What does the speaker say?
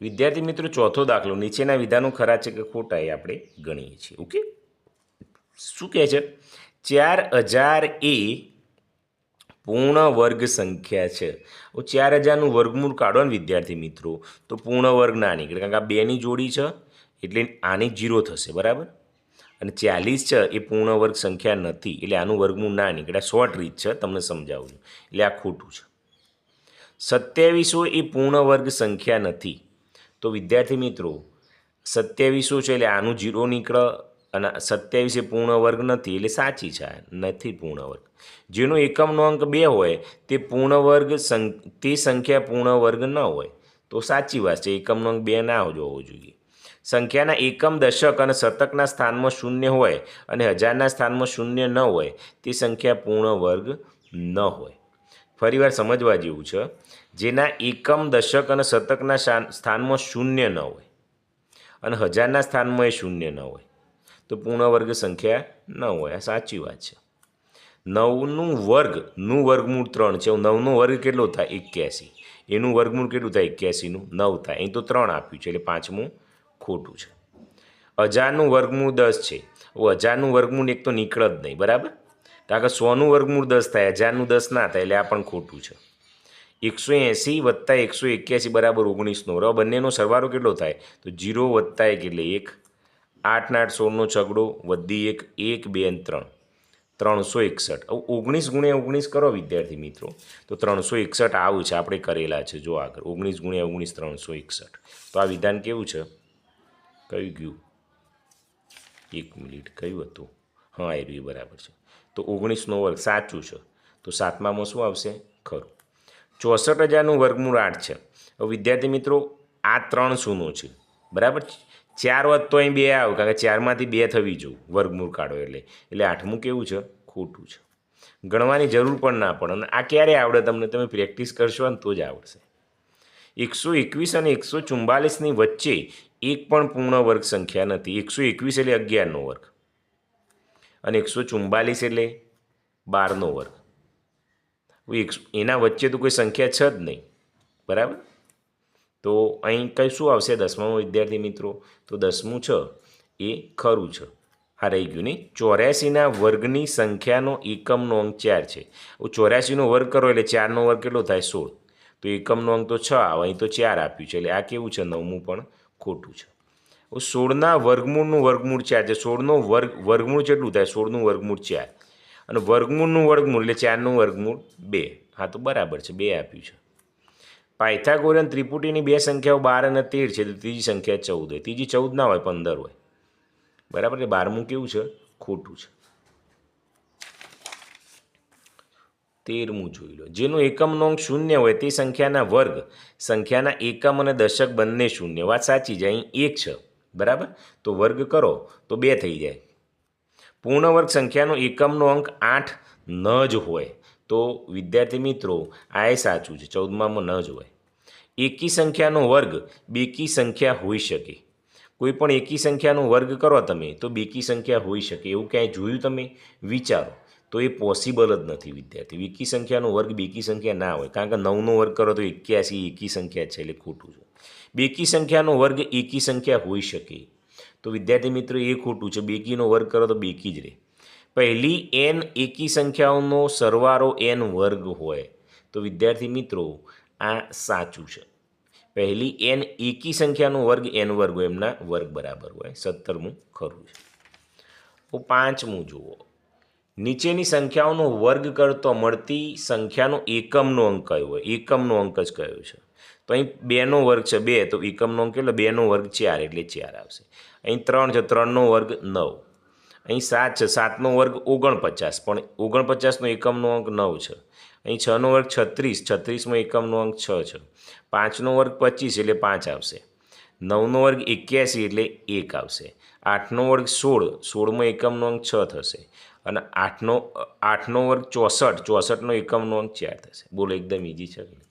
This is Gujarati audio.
વિદ્યાર્થી મિત્રો, ચોથો દાખલો. નીચેના વિધાનો ખરા છે કે ખોટા એ આપણે ગણીએ છીએ. ઓકે? શું કહે છે? ચાર હજાર એ પૂર્ણ વર્ગ સંખ્યા છે. ચાર હજારનું વર્ગમૂળ કાઢો ને વિદ્યાર્થી મિત્રો. તો પૂર્ણ વર્ગ ના નીકળે કારણ કે આ બેની જોડી છે, એટલે આની જીરો થશે, બરાબર? અને ચાલીસ છે, એ પૂર્ણ વર્ગ સંખ્યા નથી, એટલે આનું વર્ગમૂળ ના નીકળે શોર્ટ રીત છે, તમને સમજાવું એટલે આ ખોટું છે. સત્યાવીસો એ પૂર્ણ વર્ગ સંખ્યા નથી. તો વિદ્યાર્થી મિત્રો, સત્યાવીસો છે એટલે આનું જીરો નીકળે અને સત્યાવીસ પૂર્ણ વર્ગ નથી એટલે સાચી છે, નથી પૂર્ણ વર્ગ જેનો એકમનો અંક બે હોય તે પૂર્ણ વર્ગ તે સંખ્યા પૂર્ણ વર્ગ ન હોય. તો સાચી વાત છે, એકમનો અંક બે ના હોવો જોઈએ. સંખ્યાના એકમ દશક અને શતકના સ્થાનમાં શૂન્ય હોય અને હજારના સ્થાનમાં શૂન્ય ન હોય તે સંખ્યા પૂર્ણ વર્ગ ન હોય. ફરીવાર સમજવા જેવું છે, જેના એકમ દશક અને શતકના સ્થાનમાં શૂન્ય ન હોય અને હજારના સ્થાનમાં એ શૂન્ય ન હોય. તો પૂર્ણ વર્ગ સંખ્યા ન હોય, આ સાચી વાત છે. નવનું વર્ગનું વર્ગમૂળ ત્રણ છે. નવનો વર્ગ કેટલો થાય? એક્યાસી. એનું વર્ગમૂળ કેટલું થાય? એક્યાસીનું. નવ થાય. અહીં તો ત્રણ આપ્યું છે, એટલે પાંચમું ખોટું છે. હજારનું વર્ગમૂળ દસ છે. હજારનું વર્ગમૂળ એક તો નીકળત નહીં, બરાબર? કારણ કે સોનું વર્ગમૂળ દસ થાય, હજારનું દસ ના થાય, એટલે આ પણ ખોટું છે. એકસો એંસી વત્તા એકસો એક્યાસી બરાબર ઓગણીસનો. હવે બંનેનો સરવાળો કેટલો થાય? તો જીરો વત્તા એક એટલે એક. આઠના આઠ સોળનો છગડો, વધી એક એક, બે અને ત્રણ. ત્રણસો એકસઠ. ઓગણીસ ગુણ્યા ઓગણીસ કરો વિદ્યાર્થી મિત્રો. તો ત્રણસો એકસઠ આવું છે, આપણે કરેલા છે, જો આગળ. ઓગણીસ ગુણ્યા ઓગણીસ, ત્રણસો એકસઠ. તો આ વિધાન કેવું છે? કયું ગયું? એક મિનિટ, કયું હતું? હા, એ બરાબર છે. તો ઓગણીસનો વર્ગ સાચું છે. તો સાતમામાં શું આવશે? ખરું. ચોસઠ હજારનું વર્ગમૂળ આઠ છે. હવે વિદ્યાર્થી મિત્રો, આ ત્રણ શૂનો છે. બરાબર? ચાર વધ તો અહીં બે આવે, કારણ કે ચારમાંથી બે થવી જોઈએ વર્ગમૂળ કાઢો એટલે. એટલે આઠમું કેવું છે? ખોટું છે. ગણવાની જરૂર પણ ના પડે અને આ ક્યારે આવડે તમને? તમે પ્રેક્ટિસ કરશો ને તો જ આવડશે. એકસો એકવીસ અને એકસો ચુમ્બાલીસની વચ્ચે એક પણ પૂર્ણ વર્ગ સંખ્યા નથી. એકસો એકવીસ એટલે અગિયારનો વર્ગ. અને એકસો ચુમ્બાલીસ એટલે બારનો વર્ગ. એના વચ્ચે તો કોઈ સંખ્યા છે જ નહીં. બરાબર? તો અહીં કઈ શું આવશે? દસમામાં વિદ્યાર્થી મિત્રો, તો દસમું છ એ ખરું છે. આ રહી ગયું નહીં? ચોર્યાસીના વર્ગની સંખ્યાનો એકમનો અંક ચાર છે. ચોર્યાસીનો વર્ગ કરો એટલે ચારનો વર્ગ કેટલો થાય? સોળ. તો એકમનો અંક તો છ આવે અહીં તો ચાર આપ્યું છે. એટલે આ કેવું છે? નવમું પણ ખોટું છે. સોળના વર્ગમૂળનું વર્ગમૂળ ચાર છે સોળનો વર્ગ, વર્ગમૂળ કેટલું થાય? સોળનું વર્ગમૂળ ચાર અને વર્ગમૂળનું વર્ગમૂળ એટલે ચારનું વર્ગમૂળ બે. હા, તો બરાબર છે, બે આપ્યું છે. પાયથાગોરિયન ત્રિપુટીની બે સંખ્યાઓ બાર અને તેર છે તો ત્રીજી સંખ્યા ચૌદ હોય. ત્રીજી ચૌદ ના હોય, પંદર હોય. બરાબર એટલે બારમું કેવું છે? ખોટું છે. તેરમું જોઈ લો. જેનું એકમ નોંધ શૂન્ય હોય, તે સંખ્યાના વર્ગ, સંખ્યાના એકમ અને દશક બંને શૂન્ય. વાત સાચી છે, અહીં એક છે. બરાબર? તો વર્ગ કરો, તો બે થઈ જાય. પૂર્ણ વર્ગ સંખ્યાનો એકમનો અંક આઠ, ન જ હોય. તો વિદ્યાર્થી મિત્રો, આ એ સાચું છે, ચૌદમામાં ન જ હોય. એકી સંખ્યાનો વર્ગ, બેકી સંખ્યા હોઈ શકે. કોઈ પણ એકી સંખ્યાનો વર્ગ કરો તમે, તો બેકી સંખ્યા હોઈ શકે. એવું ક્યાંય જોયું તમે? વિચારો. તો એ પોસિબલ જ નથી વિદ્યાર્થી. એકી સંખ્યાનો વર્ગ, બેકી સંખ્યા ના હોય. કારણ કે નવનો વર્ગ કરો તો એક્યાસી એકી સંખ્યા છે, એટલે ખોટું છે. બેકી સંખ્યાનો વર્ગ એકી સંખ્યા હોઈ શકે. તો વિદ્યાર્થી મિત્રો, એ ખોટું છે. બેકીનો વર્ગ કરો તો બેકી જ રહે. પહેલી એન એકી સંખ્યાઓનો સરવારો એન વર્ગ હોય. તો વિદ્યાર્થી મિત્રો, આ સાચું છે. પહેલી એન એકી સંખ્યાનો વર્ગ એન વર્ગ હોય, એમના વર્ગ બરાબર હોય. સત્તરમું ખરું છે. પાંચમું જુઓ. નીચેની સંખ્યાઓનો વર્ગ કરતો મળતી સંખ્યાનો એકમનો અંક કયો હોય? એકમનો અંક જ કયો છે? તો અહીં બેનો વર્ગ છે, બે. તો એકમનો અંક એટલે બેનો વર્ગ ચાર, એટલે ચાર આવશે. અહીં ત્રણ છે, ત્રણનો વર્ગ નવ. અહીં સાત છે, સાતનો વર્ગ ઓગણપચાસ, પણ ઓગણપચાસનો એકમનો અંક નવ છે. અહીં છનો વર્ગ છત્રીસ છત્રીસનો એકમનો અંક છ છે. પાંચનો વર્ગ પચીસ, એટલે પાંચ આવશે. નવનો વર્ગ એક્યાસી, એટલે એક આવશે. આઠનો વર્ગ સોળ, સોળમો એકમનો અંક છ થશે. અને આઠનો આઠનો વર્ગ ચોસઠ, ચોસઠનો એકમનો અંક ચાર થશે. બોલો, એકદમ ઇઝી છે?